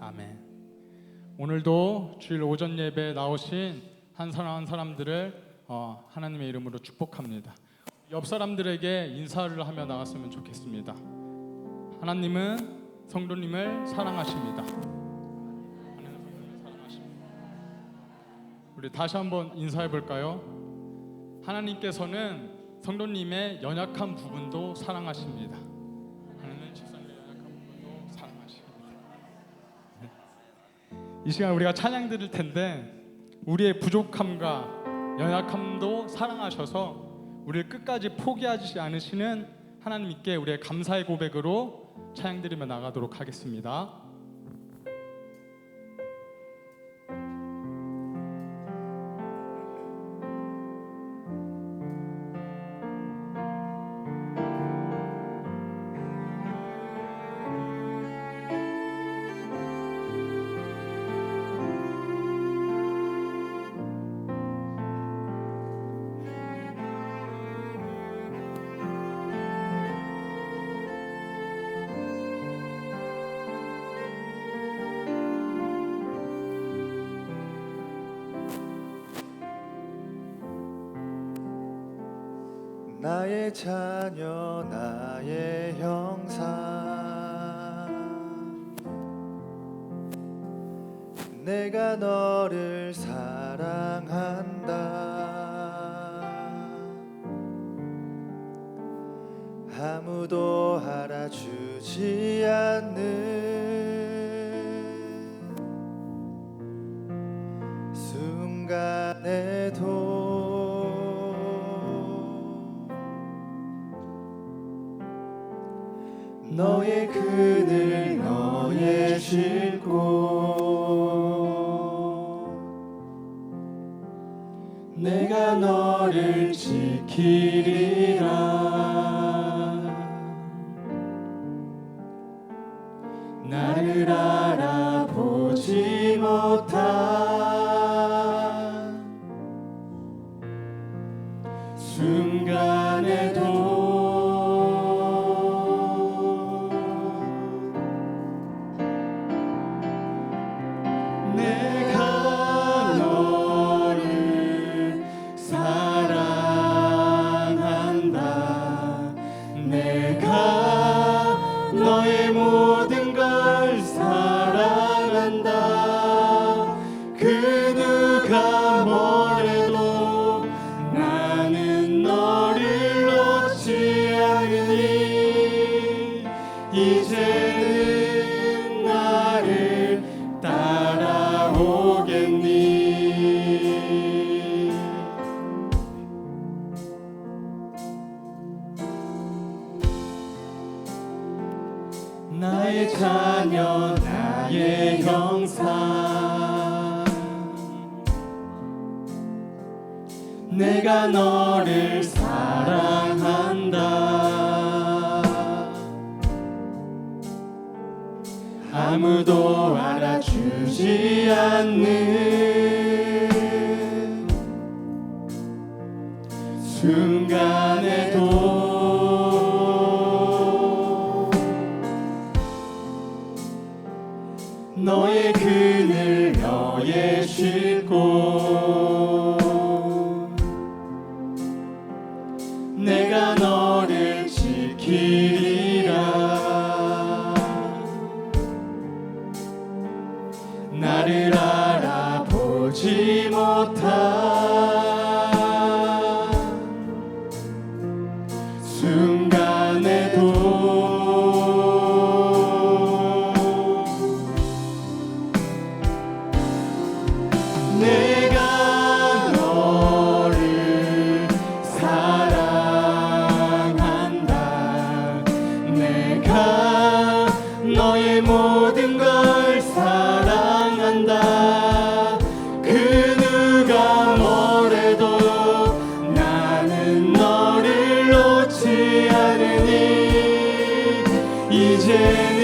아멘. 오늘도 주일 오전 예배 나오신 한 사람 한 사람들을 어, 하나님의 이름으로 축복합니다. 옆 사람들에게 인사를 하며 나갔으면 좋겠습니다. 하나님은 성도님을 사랑하십니다. 우리 다시 한번 인사해 볼까요? 하나님께서는 성도님의 연약한 부분도 사랑하십니다. 이 시간 우리가 찬양 드릴 텐데 우리의 부족함과 연약함도 사랑하셔서 우리를 끝까지 포기하지 않으시는 하나님께 우리의 감사의 고백으로 찬양 드리며 나가도록 하겠습니다. 나의 자녀 나의 형상 내가 너를 사랑한다. 아무도 알아주지 않는 너의 쉴곳 내가 너를 지키리 내가 너를 사랑한다. 아무도 알아주지 않는 나를 알아보지 이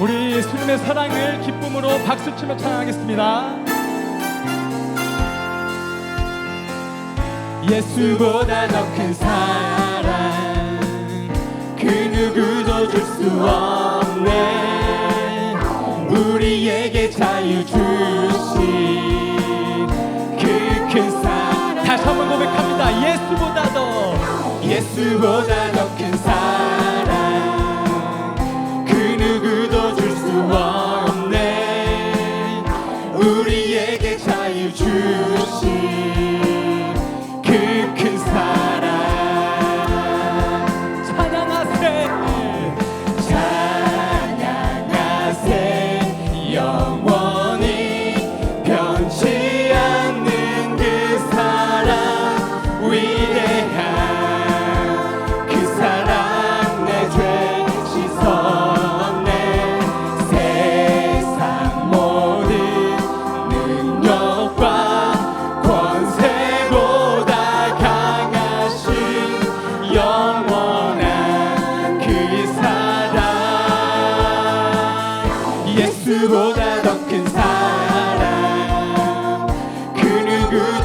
우리 주님의 사랑을 기쁨으로 박수치며 찬양하겠습니다. 예수보다 더 큰 사랑 그 누구도 줄 수 없네. 우리에게 자유 주신 그 큰 사랑. 다시 한번 고백합니다. 예수보다 더 예수보다 더 큰 사랑. 없네. 우리에게 자유 주.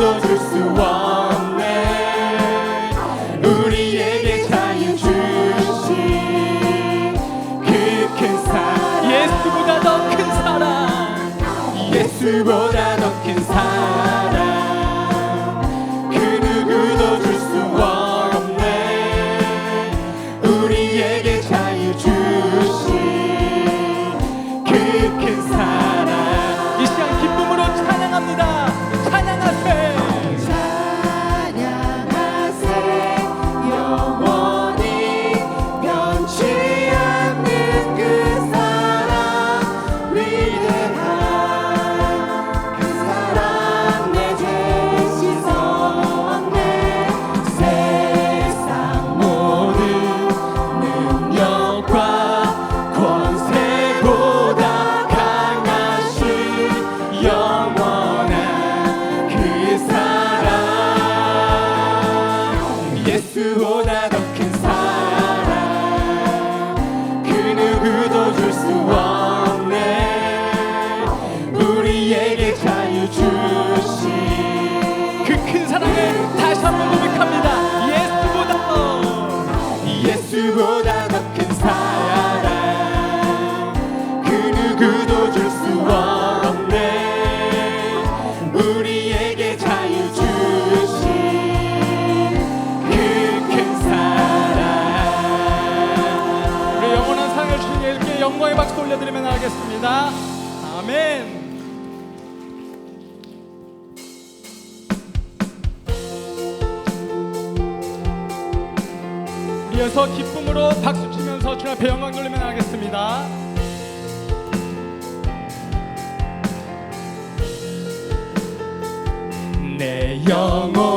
the years to watch. 내 영혼.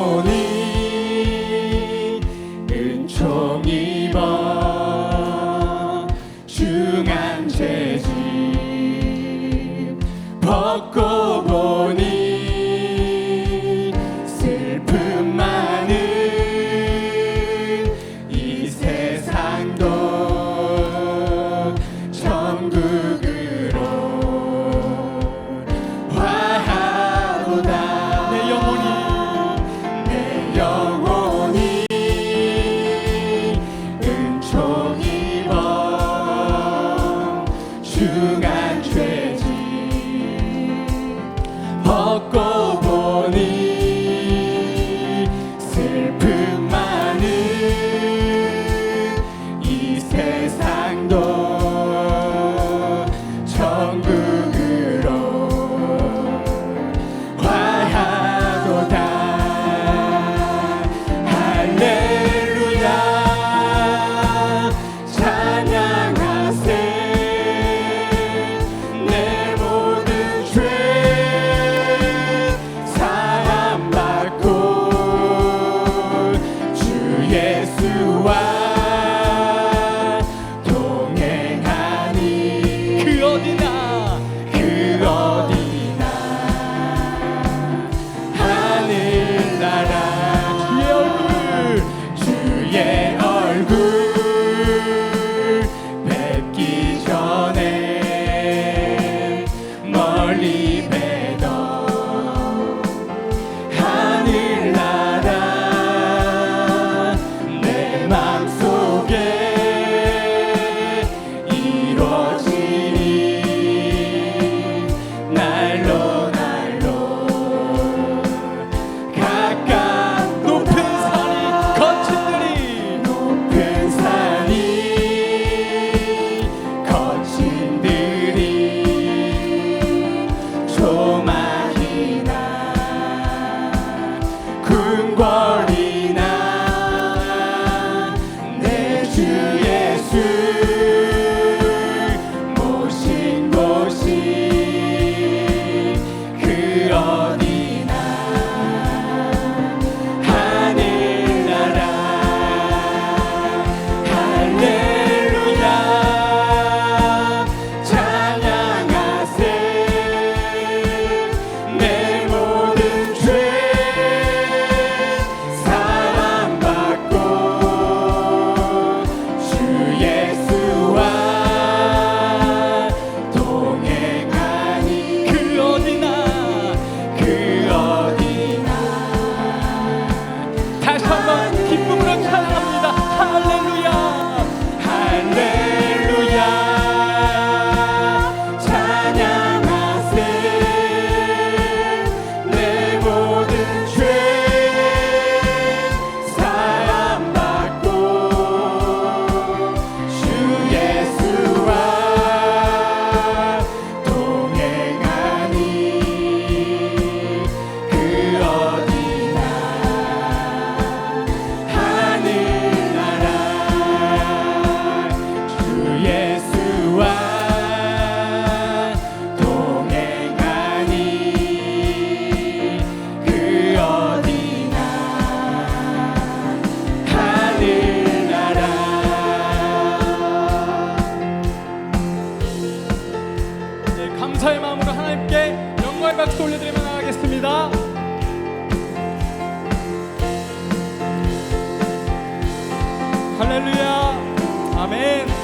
주님께 영광의 박수 올려드리며 나가겠습니다. 할렐루야. 아멘.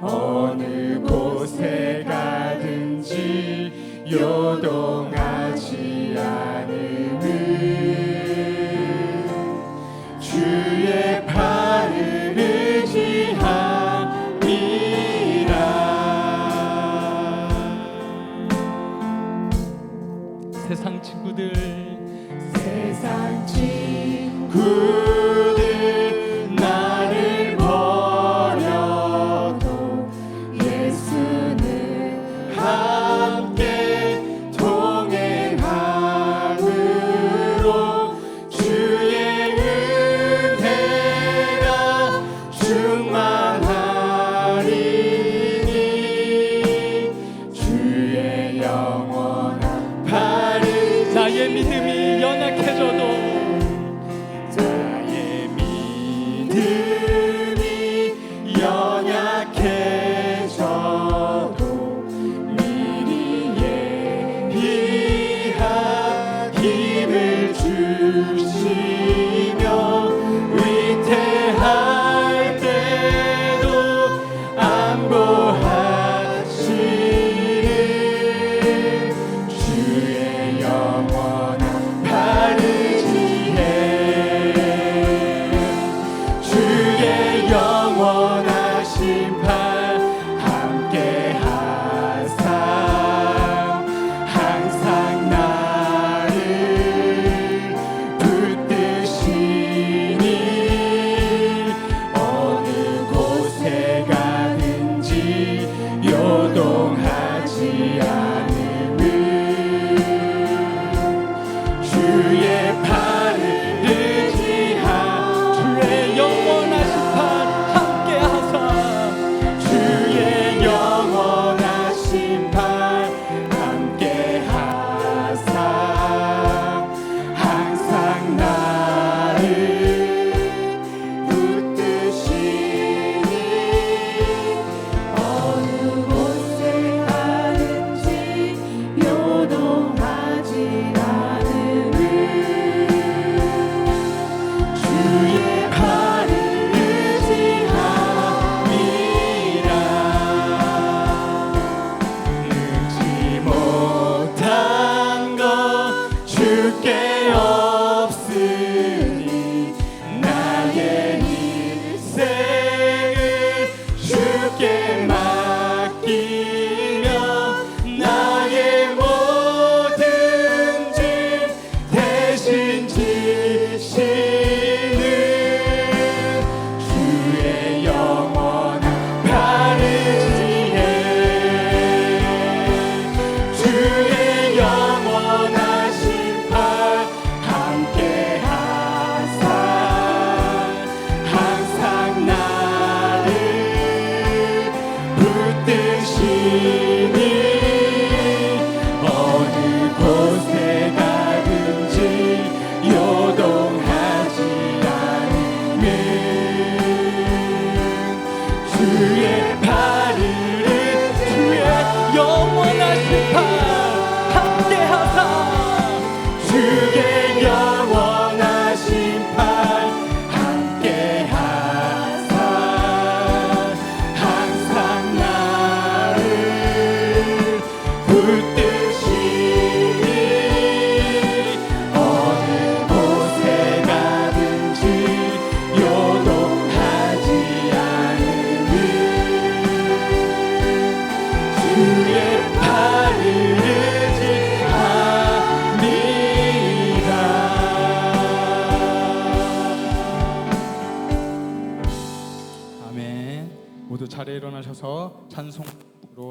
어느 곳에 가든지 요동 일어나셔서 찬송으로